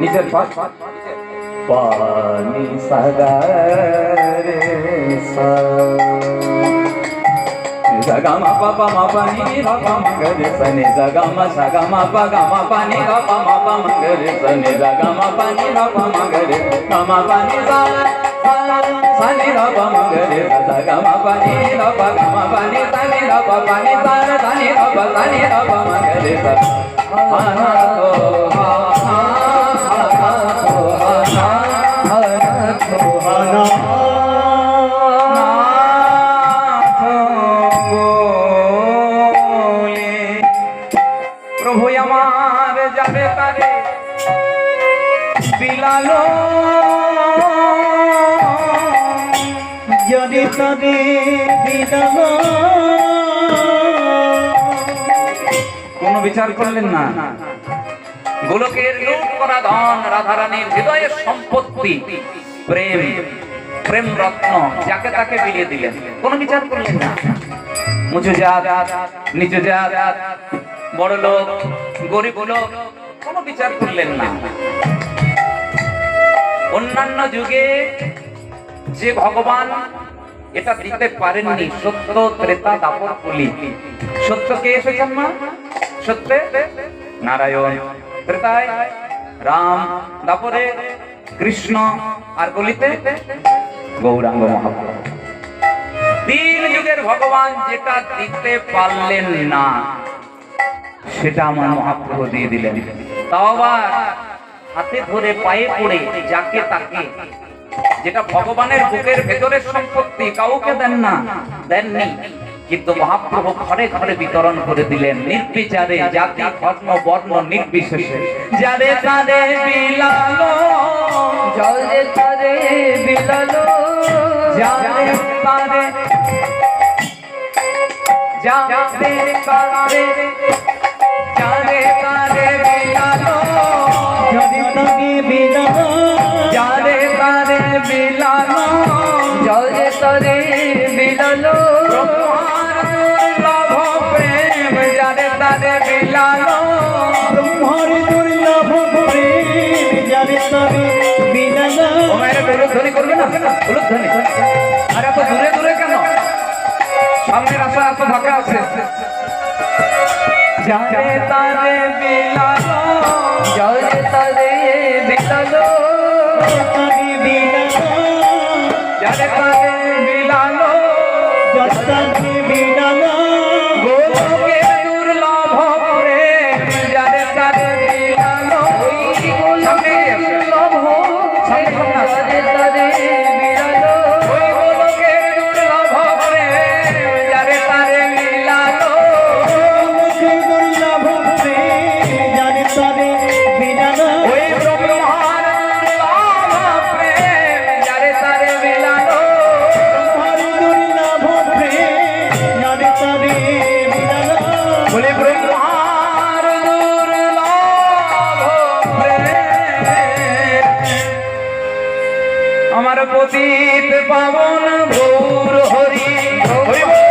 নিচের পাশ পানি সাগরে সা Zaga ma pa pa ma pa ni ni ra pa ma ga re sa ni zaga ma sa ga ma pa ga ma pa ni ra pa ma pa ma ga re sa ni zaga ma pa যাবে তারে। বিলালো। যদি তবে বিদল কোন বিচার করলেন না। গোলকের লুট করা ধন, রাধারানীর হৃদয়ের সম্পত্তি, প্রেম প্রেম রত্ন, যাকে তাকে বিলিয়ে দিলেন। কোন বিচার করলেন না। মুচু জাত নিচু জাত বড় লোক গরিব লোক কোন বিচার করলেন না। অন্যান্য যুগে যে ভগবান এটা দিতে পারেননি, সত্য ত্রেতা দাপর কলি সত্য কে এসেছেন মা? সত্যে? নারায়ণ। ত্রেতায় রাম, দাপরে কৃষ্ণ, আর কলিতে গৌরাঙ্গ মহাপ্রভু। তিন যুগের ভগবান যেটা দিতে পারলেন না। সেটা আমার মহাপ্রভু দিয়ে দিলেন। তাও আবার হাতে ধরে পায়ে পড়ে যাকে তাকে, যেটা ভগবানের বুকের ভেতরের সম্পত্তি কাউকে দেন না, দেননি। কিন্তু মহাপ্রভু ঘরে ঘরে বিতরণ করে দিলেন নির্বিচারে জাতি, ধর্ম, বর্ণ নির্বিশেষে। যাদের তারে বিলালো যারে তারে যারে তারে বিলালো যদি তবে বিদল যারে তারে বিলালো জলে তরে বিদল লভ প্রেম যারে তারে বিলালো ব্রহ্মর প্রেম ও করবে না? উলুধ্বনি আরে এত দূরে এত ফাঁকা আছে যারে তারে বিলালো জলে তরে বিদল তবে বিদল যারে তারে বিলালো যতবে বিদল গোলকে দুর্লভ প্রেম যারে তারে বিলালো আসো। সামনে সামনে আসো। জলে তরে আমার পতিত পাবন গৌর হরি। হরি বল।